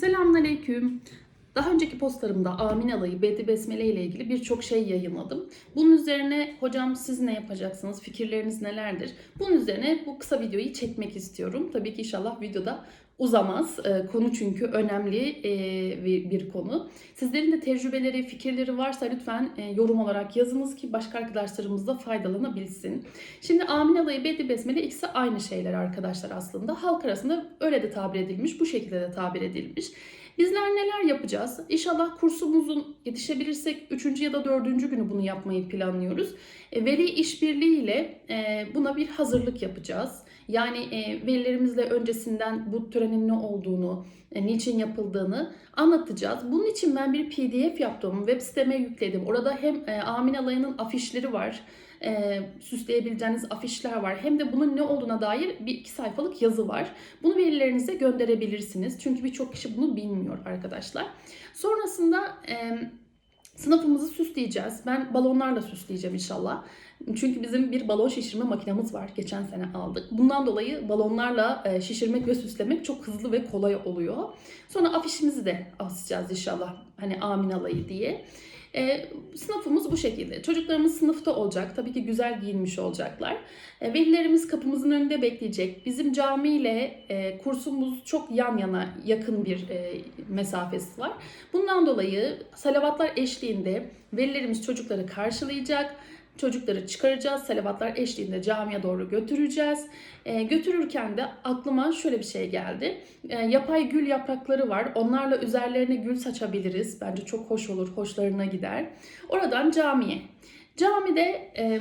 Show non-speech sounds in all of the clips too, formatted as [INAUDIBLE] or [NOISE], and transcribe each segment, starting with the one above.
Selamünaleyküm. Daha önceki postlarımda Amin Alayı, Bedi Besmele ile ilgili birçok şey yayınladım. Bunun üzerine hocam siz ne yapacaksınız, fikirleriniz nelerdir? Bunun üzerine bu kısa videoyu çekmek istiyorum. Tabii ki inşallah videoda uzamaz. Ee, Konu çünkü önemli e, bir bir konu. Sizlerin de tecrübeleri, fikirleri varsa lütfen e, yorum olarak yazınız ki başka arkadaşlarımız da faydalanabilsin. Şimdi Amin Alayı, Bedi Besmele ikisi aynı şeyler arkadaşlar aslında. Halk arasında öyle de tabir edilmiş, bu şekilde de tabir edilmiş. Bizler neler yapacağız? İnşallah kursumuzun yetişebilirsek 3. ya da 4. günü bunu yapmayı planlıyoruz. E, Veli işbirliğiyle e, buna bir hazırlık yapacağız. Yani e, velilerimizle öncesinden bu törenin ne olduğunu, niçin yapıldığını anlatacağız. Bunun için ben bir PDF yaptım, web siteme yükledim. Orada hem Amin Alayı'nın afişleri var, e, süsleyebileceğiniz afişler var. Hem de bunun ne olduğuna dair bir iki sayfalık yazı var. Bunu velilerinize gönderebilirsiniz. Çünkü birçok kişi bunu bilmiyor arkadaşlar. Sonrasında e, sınıfımızı süsleyeceğiz. Ben balonlarla süsleyeceğim inşallah. Çünkü bizim bir balon şişirme makinamız var. Geçen sene aldık. Bundan dolayı balonlarla e, şişirmek ve süslemek çok hızlı ve kolay oluyor. Sonra afişimizi de asacağız inşallah. Hani amin alayı diye. E, sınıfımız bu şekilde. Çocuklarımız sınıfta olacak. Tabii ki güzel giyinmiş olacaklar. E, velilerimiz kapımızın önünde bekleyecek. Bizim camiyle e, kursumuz çok yan yana yakın bir e, mesafesi var. Bundan dolayı salavatlar eşliğinde velilerimiz çocukları karşılayacak. Çocukları çıkaracağız. Salavatlar eşliğinde camiye doğru götüreceğiz. E, götürürken de aklıma şöyle bir şey geldi. E, yapay gül yaprakları var. Onlarla üzerlerine gül saçabiliriz. Bence çok hoş olur. Hoşlarına gider. Oradan camiye. Camide e,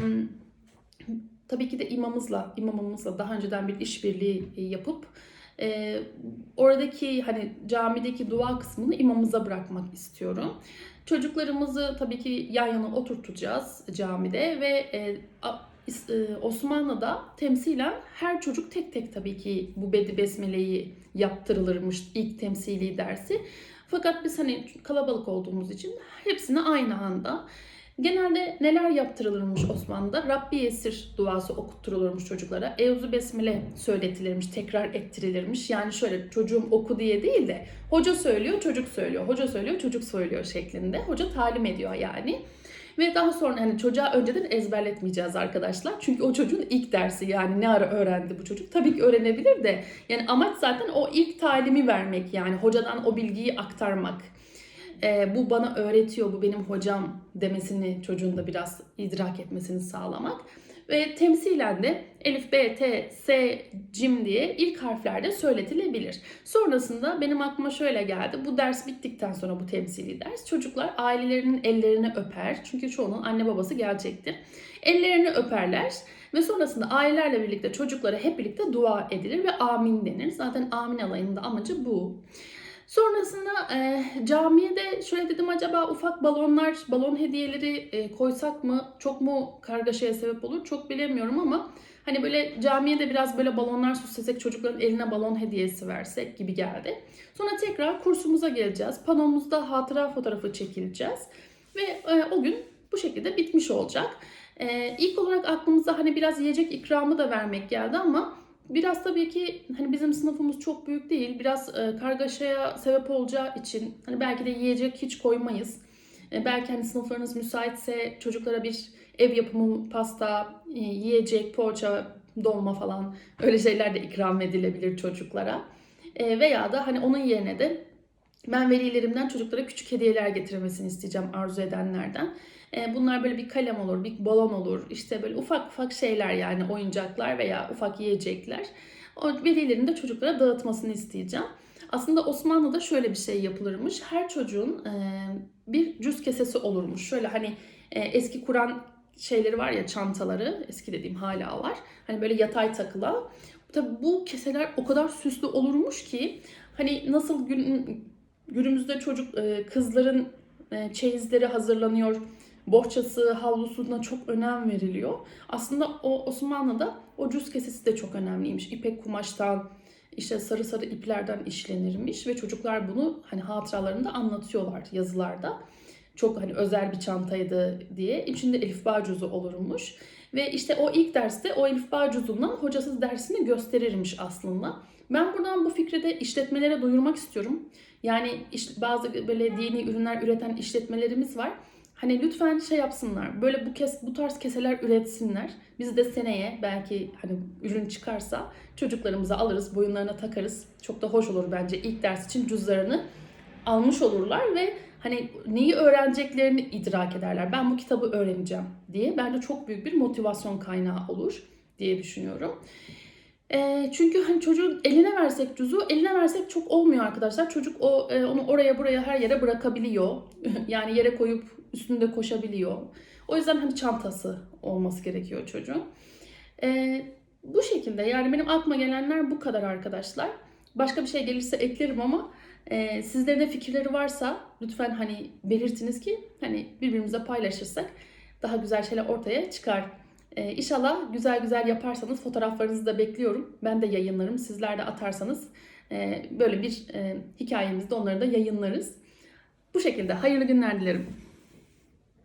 tabii ki de imamımızla, imamımızla daha önceden bir işbirliği yapıp e, oradaki hani camideki dua kısmını imamımıza bırakmak istiyorum. Çocuklarımızı tabii ki yan yana oturtacağız camide ve e, Osmanlı'da temsilen her çocuk tek tek tabii ki bu Bedi Besmele'yi yaptırılırmış ilk temsili dersi. Fakat biz hani kalabalık olduğumuz için hepsini aynı anda Genelde neler yaptırılırmış Osmanlı'da? Rabbi Yesir duası okutturulurmuş çocuklara. Evzu Besmele söyletilirmiş, tekrar ettirilirmiş. Yani şöyle çocuğum oku diye değil de hoca söylüyor, çocuk söylüyor. Hoca söylüyor, çocuk söylüyor şeklinde. Hoca talim ediyor yani. Ve daha sonra hani çocuğa önceden ezberletmeyeceğiz arkadaşlar. Çünkü o çocuğun ilk dersi yani ne ara öğrendi bu çocuk. Tabii ki öğrenebilir de yani amaç zaten o ilk talimi vermek yani hocadan o bilgiyi aktarmak e, bu bana öğretiyor, bu benim hocam demesini çocuğun da biraz idrak etmesini sağlamak. Ve temsilen de Elif, B, T, S, Cim diye ilk harflerde söyletilebilir. Sonrasında benim aklıma şöyle geldi. Bu ders bittikten sonra bu temsili ders çocuklar ailelerinin ellerini öper. Çünkü çoğunun anne babası gelecektir. Ellerini öperler ve sonrasında ailelerle birlikte çocuklara hep birlikte dua edilir ve amin denir. Zaten amin alayının da amacı bu. Sonrasında e, camiye de şöyle dedim acaba ufak balonlar, balon hediyeleri e, koysak mı? Çok mu kargaşaya sebep olur? Çok bilemiyorum ama hani böyle camiye de biraz böyle balonlar süslesek çocukların eline balon hediyesi versek gibi geldi. Sonra tekrar kursumuza geleceğiz. Panomuzda hatıra fotoğrafı çekileceğiz. Ve e, o gün bu şekilde bitmiş olacak. E, ilk olarak aklımıza hani biraz yiyecek ikramı da vermek geldi ama Biraz tabii ki hani bizim sınıfımız çok büyük değil. Biraz e, kargaşaya sebep olacağı için hani belki de yiyecek hiç koymayız. E, belki hani sınıflarınız müsaitse çocuklara bir ev yapımı pasta, e, yiyecek, poğaça, dolma falan öyle şeyler de ikram edilebilir çocuklara. E, veya da hani onun yerine de ben velilerimden çocuklara küçük hediyeler getirmesini isteyeceğim arzu edenlerden. E, Bunlar böyle bir kalem olur, bir balon olur, işte böyle ufak ufak şeyler yani oyuncaklar veya ufak yiyecekler. O velilerin de çocuklara dağıtmasını isteyeceğim. Aslında Osmanlı'da şöyle bir şey yapılırmış. Her çocuğun e, bir cüz kesesi olurmuş. Şöyle hani e, eski Kur'an şeyleri var ya çantaları, eski dediğim hala var. Hani böyle yatay takılan. Tabii bu keseler o kadar süslü olurmuş ki hani nasıl gün, günümüzde çocuk kızların çeyizleri hazırlanıyor bohçası, havlusuna çok önem veriliyor. Aslında o Osmanlı'da o cüz kesesi de çok önemliymiş. İpek kumaştan, işte sarı sarı iplerden işlenirmiş ve çocuklar bunu hani hatıralarında anlatıyorlar yazılarda. Çok hani özel bir çantaydı diye. İçinde elif bağ cüzü olurmuş. Ve işte o ilk derste o Elif Bağ cüzundan hocasız dersini gösterirmiş aslında. Ben buradan bu fikri de işletmelere duyurmak istiyorum. Yani iş- bazı böyle dini ürünler üreten işletmelerimiz var. Hani lütfen şey yapsınlar. Böyle bu kes bu tarz keseler üretsinler. Biz de seneye belki hani ürün çıkarsa çocuklarımıza alırız, boyunlarına takarız. Çok da hoş olur bence ilk ders için cüzlarını almış olurlar ve hani neyi öğreneceklerini idrak ederler. Ben bu kitabı öğreneceğim diye. Bence çok büyük bir motivasyon kaynağı olur diye düşünüyorum. E, çünkü hani çocuğun eline versek cüzü, eline versek çok olmuyor arkadaşlar. Çocuk o e, onu oraya buraya her yere bırakabiliyor. [LAUGHS] yani yere koyup üstünde koşabiliyor. O yüzden hani çantası olması gerekiyor çocuğun. E, bu şekilde yani benim aklıma gelenler bu kadar arkadaşlar. Başka bir şey gelirse eklerim ama e, sizlerin de fikirleri varsa lütfen hani belirtiniz ki hani birbirimize paylaşırsak daha güzel şeyler ortaya çıkar. E, inşallah güzel güzel yaparsanız fotoğraflarınızı da bekliyorum. Ben de yayınlarım. Sizler de atarsanız e, böyle bir e, hikayemizde onları da yayınlarız. Bu şekilde hayırlı günler dilerim.